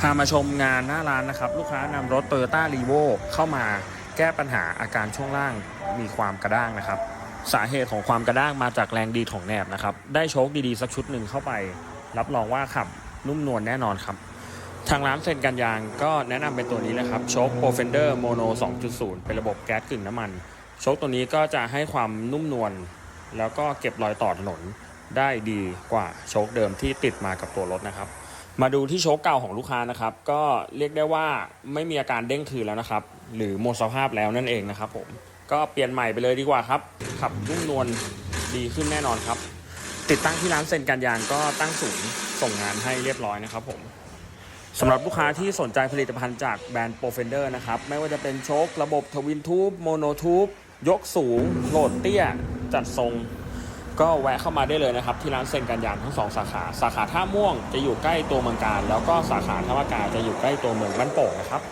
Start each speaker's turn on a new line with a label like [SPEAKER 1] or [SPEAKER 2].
[SPEAKER 1] พามาชมงานหน้าร้านนะครับ ลูกค้านำรถ Toyota r e v o เข้ามาแก้ปัญหาอาการช่วงล่างมีความกระด้างนะครับ สาเหตุของความกระด้างมาจากแรงดีของแหนบนะครับ ได้โชคดีๆ สักชุดหนึ่งเข้าไป รับรองว่าขับนุ่มนวลแน่นอนครับ ทางร้านเซนกันยางก็แนะนำเป็นตัวนี้เลยครับโชค p r o f e n d e r Mono 2.0 เป็นระบบแก๊สกึ่งน้ำมัน โชคตัวนี้ก็จะให้ความนุ่มนวลแล้วก็เก็บรอยต่อถนนได้ดีกว่าโชคเดิมที่ติดมากับตัวรถนะครับ มาดูที่โชคเก่าของลูกค้านะครับ ก็เรียกได้ว่าไม่มีอาการเด้งคืนแล้วนะครับ หรือหมดสภาพแล้วนั่นเองนะครับผมก็เปลี่ยนใหม่ไปเลยดีกว่าครับ ขับนุ่มนวลดีขึ้นแน่นอนครับ ติดตั้งที่ร้านเซ็นกันยางก็ตั้งศูนย์ส่งงานให้เรียบร้อยนะครับผมสำหรับลูกค้าที่สนใจผลิตภัณฑ์จากแบรนด์ p r o f e n d e r นะครับ ไม่ว่าจะเป็นโชคระบบทวินทูบโมโนทูบยกสูงโหลดเตี้ย จัดทรง ก็แวะเข้ามาได้เลยนะครับที่ร้านเซ็นกันยานทั้งสองสาขา สาขาท่าม่วงจะอยู่ใกล้ตัวเมืองการ แล้วก็สาขาท่ามากาจะอยู่ใกล้ตัวเมืองบ้านโป่งนะครับ